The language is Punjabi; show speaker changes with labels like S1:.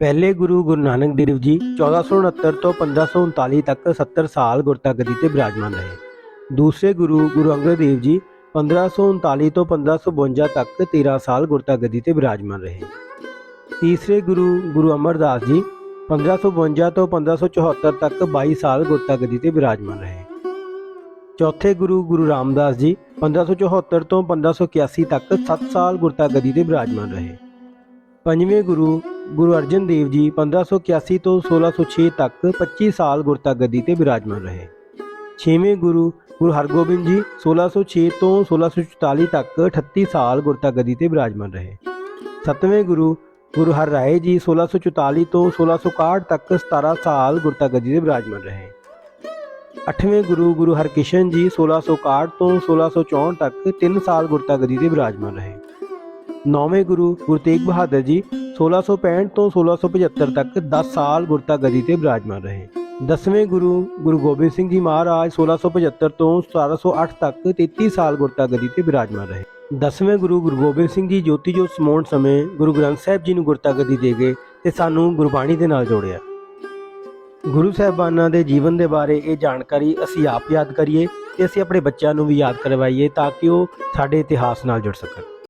S1: ਪਹਿਲੇ ਗੁਰੂ ਗੁਰੂ ਨਾਨਕ ਦੇਵ ਜੀ 1469 ਤੋਂ 1539 ਤੱਕ 70 ਸਾਲ ਗੁਰਤਾ ਗੱਦੀ ਤੇ ਬਿਰਾਜਮਾਨ ਰਹੇ ਦੂਸਰੇ ਗੁਰੂ ਗੁਰੂ ਅੰਗਦ ਦੇਵ ਜੀ 1539 ਤੋਂ 1552 ਤੱਕ 13 ਸਾਲ ਗੁਰਤਾ ਗੱਦੀ ਤੇ ਬਿਰਾਜਮਾਨ ਰਹੇ ਤੀਸਰੇ ਗੁਰੂ ਗੁਰੂ ਅਮਰਦਾਸ ਜੀ 1552 ਤੋਂ 1574 ਤੱਕ 22 ਸਾਲ ਗੁਰਤਾ ਗੱਦੀ ਤੇ ਬਿਰਾਜਮਾਨ ਰਹੇ ਚੌਥੇ ਗੁਰੂ ਗੁਰੂ ਰਾਮਦਾਸ ਜੀ 1574 ਤੋਂ 1581 ਤੱਕ 7 ਸਾਲ ਗੁਰਤਾ ਗੱਦੀ ਤੇ ਬਿਰਾਜਮਾਨ ਰਹੇ ਪੰਜਵੇਂ ਗੁਰੂ ਗੁਰੂ ਅਰਜਨ ਦੇਵ ਜੀ 1581 ਤੋਂ 1606 ਤੱਕ 25 ਸਾਲ ਗੁਰਤਾ ਗੱਦੀ ਤੇ ਬਿਰਾਜਮਾਨ ਰਹੇ। ਛੇਵੇਂ ਗੁਰੂ ਗੁਰੂ ਹਰਗੋਬਿੰਦ ਜੀ 1606 ਤੋਂ 1644 ਤੱਕ 38 ਸਾਲ ਗੁਰਤਾ ਗੱਦੀ ਤੇ ਬਿਰਾਜਮਾਨ ਰਹੇ। ਸੱਤਵੇਂ ਗੁਰੂ ਗੁਰੂ ਹਰ ਰਾਏ ਜੀ 1644 ਤੋਂ 1661 ਤੱਕ 17 ਸਾਲ ਗੁਰਤਾ ਗੱਦੀ ਤੇ ਬਿਰਾਜਮਾਨ ਰਹੇ। ਅੱਠਵੇਂ ਗੁਰੂ ਗੁਰੂ ਹਰਕ੍ਰਿਸ਼ਨ ਜੀ 1661 ਤੋਂ 1664 ਤੱਕ 3 ਸਾਲ ਗੁਰਤਾ ਗੱਦੀ ਤੇ ਬਿਰਾਜਮਾਨ ਰਹੇ। ਨੌਵੇਂ ਗੁਰੂ ਗੁਰੂ ਤੇਗ ਬਹਾਦਰ ਜੀ 1665 ਤੋਂ 1675 ਤੱਕ 10 ਸਾਲ ਗੁਰਤਾ ਗਦੀ ਤੇ ਬਿਰਾਜਮਾਨ ਰਹੇ। ਦਸਵੇਂ ਗੁਰੂ ਗੁਰੂ ਗੋਬਿੰਦ ਸਿੰਘ ਜੀ ਮਹਾਰਾਜ 1675 ਤੋਂ 1708 ਤੱਕ 33 ਸਾਲ ਗੁਰਤਾ ਗੱਦੀ ਤੇ ਬਿਰਾਜਮਾਨ ਰਹੇ। ਦਸਵੇਂ ਗੁਰੂ ਗੁਰੂ ਗੋਬਿੰਦ ਸਿੰਘ ਜੀ ਜੋਤੀ ਜੋਤ ਸਮਾਉਣ ਸਮੇਂ ਗੁਰੂ ਗ੍ਰੰਥ ਸਾਹਿਬ ਜੀ ਨੂੰ ਗੁਰਤਾ ਗੱਦੀ ਦੇ ਗਏ ਤੇ ਸਾਨੂੰ ਗੁਰਬਾਣੀ ਦੇ ਨਾਲ ਜੋੜਿਆ। ਗੁਰੂ ਸਾਹਿਬਾਨਾਂ ਦੇ ਜੀਵਨ ਦੇ ਬਾਰੇ ਇਹ ਜਾਣਕਾਰੀ ਅਸੀਂ ਆਪ ਯਾਦ ਕਰੀਏ ਤੇ ਅਸੀਂ ਆਪਣੇ ਬੱਚਿਆਂ ਨੂੰ ਵੀ ਯਾਦ ਕਰਵਾਈਏ ਤਾਂ ਕਿ ਉਹ ਸਾਡੇ ਇਤਿਹਾਸ ਨਾਲ ਜੁੜ ਸਕਣ।